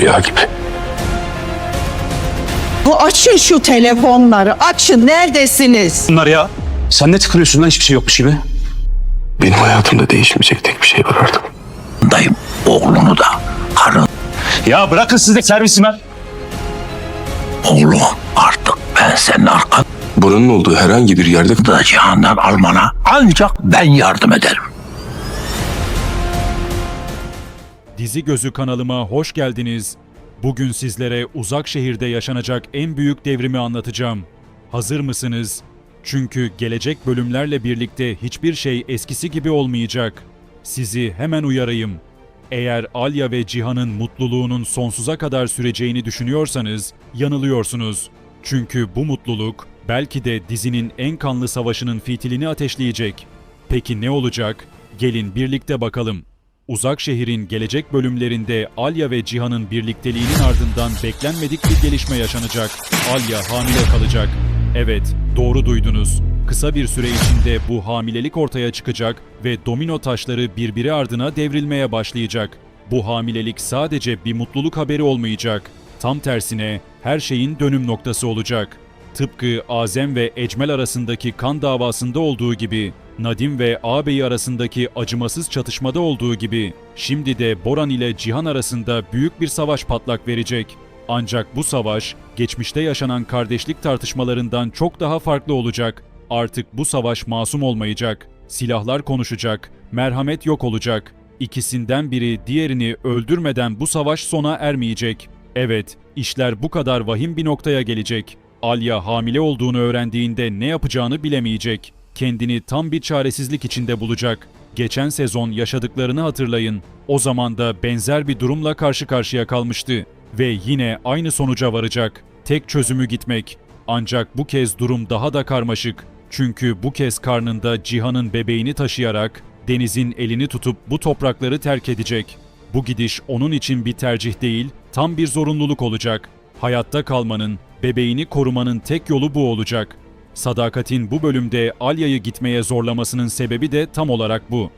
Rüya gibi. Bu açın şu telefonları. Açın. Neredesiniz? Bunlar ya. Sen ne tıkırıyorsun lan hiçbir şey yokmuş gibi. Benim hayatımda değişmeyecek tek bir şey var artık. dayım oğlunu da karın Ya bırakın siz de servisimi. oğlum artık ben senin arkanda Buranın olduğu herhangi bir yerde cihandan almana ancak ben yardım ederim. Dizi Gözü kanalıma hoş geldiniz. Bugün sizlere uzak şehirde yaşanacak en büyük devrimi anlatacağım. Hazır mısınız? Çünkü gelecek bölümlerle birlikte hiçbir şey eskisi gibi olmayacak. Sizi hemen uyarayım. Eğer Alya ve Cihan'ın mutluluğunun sonsuza kadar süreceğini düşünüyorsanız yanılıyorsunuz. Çünkü bu mutluluk belki de dizinin en kanlı savaşının fitilini ateşleyecek. Peki ne olacak? Gelin birlikte bakalım. Uzak şehrin gelecek bölümlerinde Alya ve Cihan'ın birlikteliğinin ardından beklenmedik bir gelişme yaşanacak. Alya hamile kalacak. Evet, doğru duydunuz. Kısa bir süre içinde bu hamilelik ortaya çıkacak ve domino taşları birbiri ardına devrilmeye başlayacak. Bu hamilelik sadece bir mutluluk haberi olmayacak. Tam tersine her şeyin dönüm noktası olacak. Tıpkı Azem ve Ecmel arasındaki kan davasında olduğu gibi, Nadim ve ağabeyi arasındaki acımasız çatışmada olduğu gibi, şimdi de Boran ile Cihan arasında büyük bir savaş patlak verecek. Ancak bu savaş, geçmişte yaşanan kardeşlik tartışmalarından çok daha farklı olacak. Artık bu savaş masum olmayacak. Silahlar konuşacak, merhamet yok olacak. İkisinden biri diğerini öldürmeden bu savaş sona ermeyecek. Evet, işler bu kadar vahim bir noktaya gelecek. Alya hamile olduğunu öğrendiğinde ne yapacağını bilemeyecek. Kendini tam bir çaresizlik içinde bulacak. Geçen sezon yaşadıklarını hatırlayın. O zaman da benzer bir durumla karşı karşıya kalmıştı ve yine aynı sonuca varacak. Tek çözümü gitmek. Ancak bu kez durum daha da karmaşık. Çünkü bu kez karnında Cihan'ın bebeğini taşıyarak Deniz'in elini tutup bu toprakları terk edecek. Bu gidiş onun için bir tercih değil, tam bir zorunluluk olacak. Hayatta kalmanın, bebeğini korumanın tek yolu bu olacak. Sadakat'in bu bölümde Alya'yı gitmeye zorlamasının sebebi de tam olarak bu.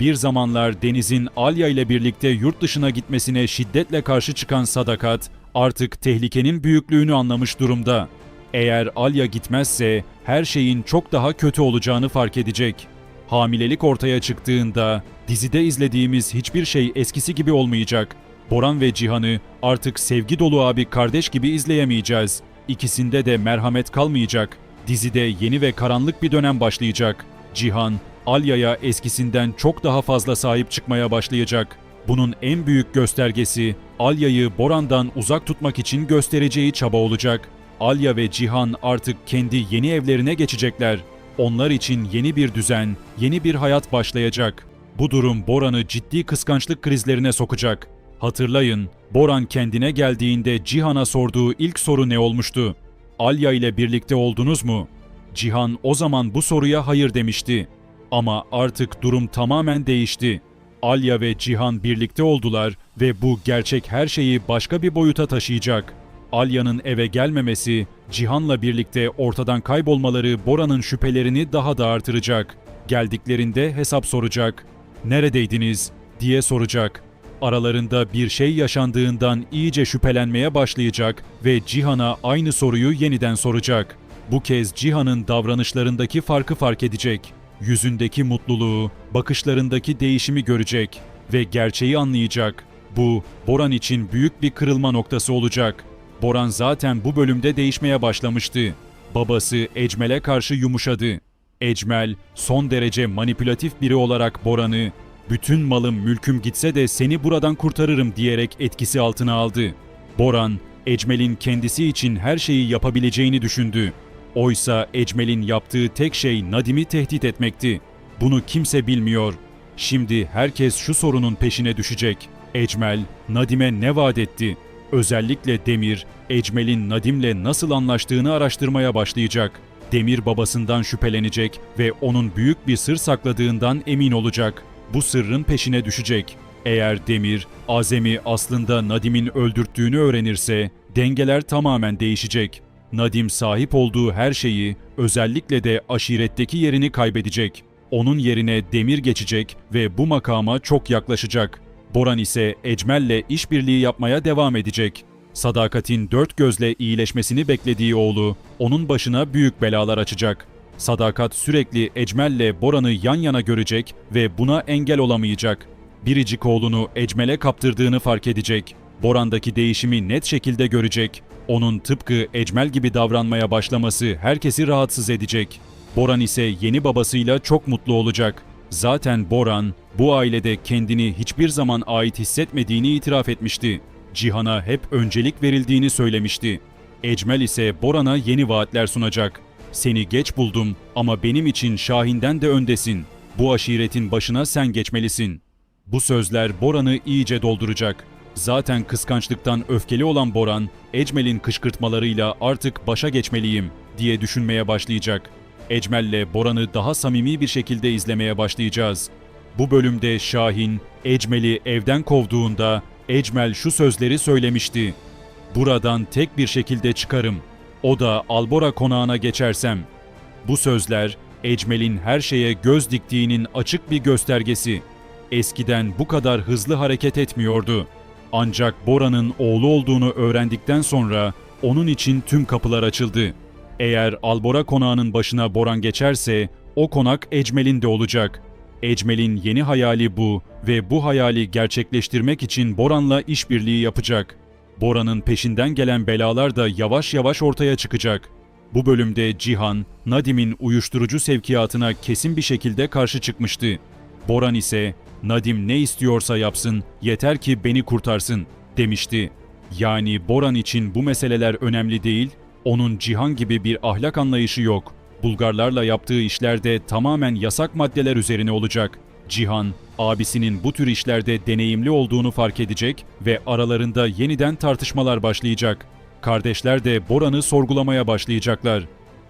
Bir zamanlar Deniz'in Alya ile birlikte yurt dışına gitmesine şiddetle karşı çıkan Sadakat artık tehlikenin büyüklüğünü anlamış durumda. Eğer Alya gitmezse her şeyin çok daha kötü olacağını fark edecek. Hamilelik ortaya çıktığında dizide izlediğimiz hiçbir şey eskisi gibi olmayacak. Boran ve Cihan'ı artık sevgi dolu abi kardeş gibi izleyemeyeceğiz. İkisinde de merhamet kalmayacak. Dizide yeni ve karanlık bir dönem başlayacak. Cihan, Alya'ya eskisinden çok daha fazla sahip çıkmaya başlayacak. Bunun en büyük göstergesi Alya'yı Boran'dan uzak tutmak için göstereceği çaba olacak. Alya ve Cihan artık kendi yeni evlerine geçecekler. Onlar için yeni bir düzen, yeni bir hayat başlayacak. Bu durum Boran'ı ciddi kıskançlık krizlerine sokacak. Hatırlayın, Boran kendine geldiğinde Cihan'a sorduğu ilk soru ne olmuştu? Alya ile birlikte oldunuz mu? Cihan o zaman bu soruya hayır demişti. Ama artık durum tamamen değişti. Alya ve Cihan birlikte oldular ve bu gerçek her şeyi başka bir boyuta taşıyacak. Alya'nın eve gelmemesi, Cihan'la birlikte ortadan kaybolmaları Bora'nın şüphelerini daha da artıracak. Geldiklerinde hesap soracak. Neredeydiniz diye soracak. Aralarında bir şey yaşandığından iyice şüphelenmeye başlayacak ve Cihan'a aynı soruyu yeniden soracak. Bu kez Cihan'ın davranışlarındaki farkı fark edecek. Yüzündeki mutluluğu, bakışlarındaki değişimi görecek ve gerçeği anlayacak. Bu, Boran için büyük bir kırılma noktası olacak. Boran zaten bu bölümde değişmeye başlamıştı. Babası Ecmel'e karşı yumuşadı. Ecmel, son derece manipülatif biri olarak Boran'ı, bütün malım mülküm gitse de seni buradan kurtarırım diyerek etkisi altına aldı. Boran, Ecmel'in kendisi için her şeyi yapabileceğini düşündü. Oysa Ecmel'in yaptığı tek şey Nadim'i tehdit etmekti. Bunu kimse bilmiyor. Şimdi herkes şu sorunun peşine düşecek. Ecmel, Nadim'e ne vaat etti? Özellikle Demir, Ecmel'in Nadim'le nasıl anlaştığını araştırmaya başlayacak. Demir babasından şüphelenecek ve onun büyük bir sır sakladığından emin olacak. Bu sırrın peşine düşecek. Eğer Demir, Azem'i aslında Nadim'in öldürttüğünü öğrenirse, dengeler tamamen değişecek. Nadim sahip olduğu her şeyi, özellikle de aşiretteki yerini kaybedecek. Onun yerine Demir geçecek ve bu makama çok yaklaşacak. Boran ise Ecmel'le işbirliği yapmaya devam edecek. Sadakat'in dört gözle iyileşmesini beklediği oğlu onun başına büyük belalar açacak. Sadakat sürekli Ecmel'le Boran'ı yan yana görecek ve buna engel olamayacak. Biricik oğlunu Ecmel'e kaptırdığını fark edecek. Boran'daki değişimi net şekilde görecek. Onun tıpkı Ecmel gibi davranmaya başlaması herkesi rahatsız edecek. Boran ise yeni babasıyla çok mutlu olacak. Zaten Boran bu ailede kendini hiçbir zaman ait hissetmediğini itiraf etmişti. Cihan'a hep öncelik verildiğini söylemişti. Ecmel ise Boran'a yeni vaatler sunacak. Seni geç buldum ama benim için Şahin'den de öndesin. Bu aşiretin başına sen geçmelisin. Bu sözler Boran'ı iyice dolduracak. Zaten kıskançlıktan öfkeli olan Boran, Ecmel'in kışkırtmalarıyla artık başa geçmeliyim diye düşünmeye başlayacak. Ecmel'le Boran'ı daha samimi bir şekilde izlemeye başlayacağız. Bu bölümde Şahin, Ecmel'i evden kovduğunda Ecmel şu sözleri söylemişti. Buradan tek bir şekilde çıkarım. O da Albora konağına geçersem. Bu sözler Ecmel'in her şeye göz diktiğinin açık bir göstergesi. Eskiden bu kadar hızlı hareket etmiyordu. Ancak Bora'nın oğlu olduğunu öğrendikten sonra onun için tüm kapılar açıldı. Eğer Albora konağının başına Boran geçerse o konak Ecmel'in de olacak. Ecmel'in yeni hayali bu ve bu hayali gerçekleştirmek için Boran'la işbirliği yapacak. Bora'nın peşinden gelen belalar da yavaş yavaş ortaya çıkacak. Bu bölümde Cihan, Nadim'in uyuşturucu sevkiyatına kesin bir şekilde karşı çıkmıştı. Boran ise Nadim ne istiyorsa yapsın, yeter ki beni kurtarsın demişti. Yani Boran için bu meseleler önemli değil, onun Cihan gibi bir ahlak anlayışı yok. Bulgarlarla yaptığı işlerde tamamen yasak maddeler üzerine olacak. Cihan, abisinin bu tür işlerde deneyimli olduğunu fark edecek ve aralarında yeniden tartışmalar başlayacak. Kardeşler de Boran'ı sorgulamaya başlayacaklar.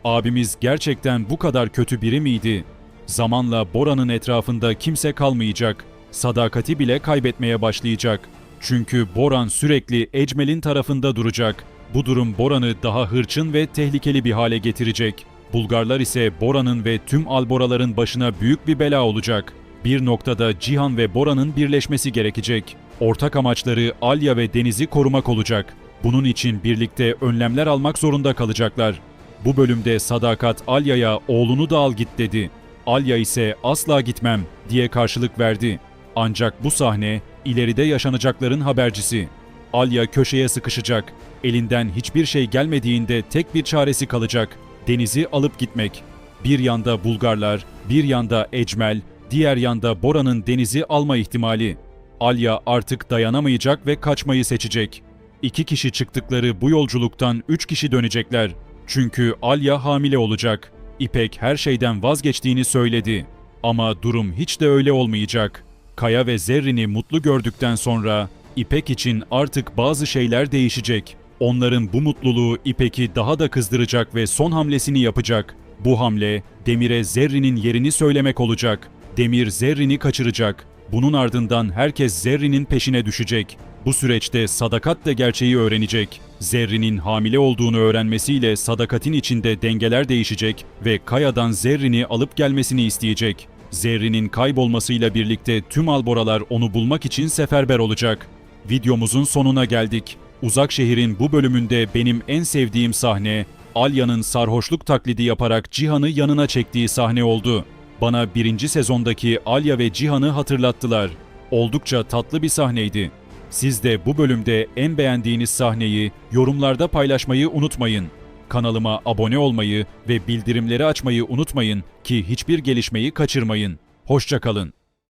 Abimiz gerçekten bu kadar kötü biri miydi? Zamanla Bora'nın etrafında kimse kalmayacak. Sadakati bile kaybetmeye başlayacak. Çünkü Boran sürekli Ecmel'in tarafında duracak. Bu durum Boran'ı daha hırçın ve tehlikeli bir hale getirecek. Bulgarlar ise Bora'nın ve tüm Alboraların başına büyük bir bela olacak. Bir noktada Cihan ve Bora'nın birleşmesi gerekecek. Ortak amaçları Alya ve Deniz'i korumak olacak. Bunun için birlikte önlemler almak zorunda kalacaklar. Bu bölümde Sadakat Alya'ya oğlunu da al git dedi. Alya ise asla gitmem diye karşılık verdi. Ancak bu sahne ileride yaşanacakların habercisi. Alya köşeye sıkışacak. Elinden hiçbir şey gelmediğinde tek bir çaresi kalacak. Denizi alıp gitmek. Bir yanda Bulgarlar, bir yanda Ecmel, diğer yanda Bora'nın denizi alma ihtimali. Alya artık dayanamayacak ve kaçmayı seçecek. İki kişi çıktıkları bu yolculuktan üç kişi dönecekler. Çünkü Alya hamile olacak. İpek her şeyden vazgeçtiğini söyledi. Ama durum hiç de öyle olmayacak. Kaya ve Zerrin'i mutlu gördükten sonra İpek için artık bazı şeyler değişecek. Onların bu mutluluğu İpek'i daha da kızdıracak ve son hamlesini yapacak. Bu hamle Demir'e Zerrin'in yerini söylemek olacak. Demir Zerrin'i kaçıracak. Bunun ardından herkes Zerrin'in peşine düşecek. Bu süreçte Sadakat da gerçeği öğrenecek. Zerrin'in hamile olduğunu öğrenmesiyle Sadakat'in içinde dengeler değişecek ve Kaya'dan Zerrin'i alıp gelmesini isteyecek. Zerrin'in kaybolmasıyla birlikte tüm alboralar onu bulmak için seferber olacak. Videomuzun sonuna geldik. Uzak şehrin bu bölümünde benim en sevdiğim sahne, Alya'nın sarhoşluk taklidi yaparak Cihan'ı yanına çektiği sahne oldu. Bana birinci sezondaki Alya ve Cihan'ı hatırlattılar. Oldukça tatlı bir sahneydi. Siz de bu bölümde en beğendiğiniz sahneyi yorumlarda paylaşmayı unutmayın. Kanalıma abone olmayı ve bildirimleri açmayı unutmayın ki hiçbir gelişmeyi kaçırmayın. Hoşçakalın.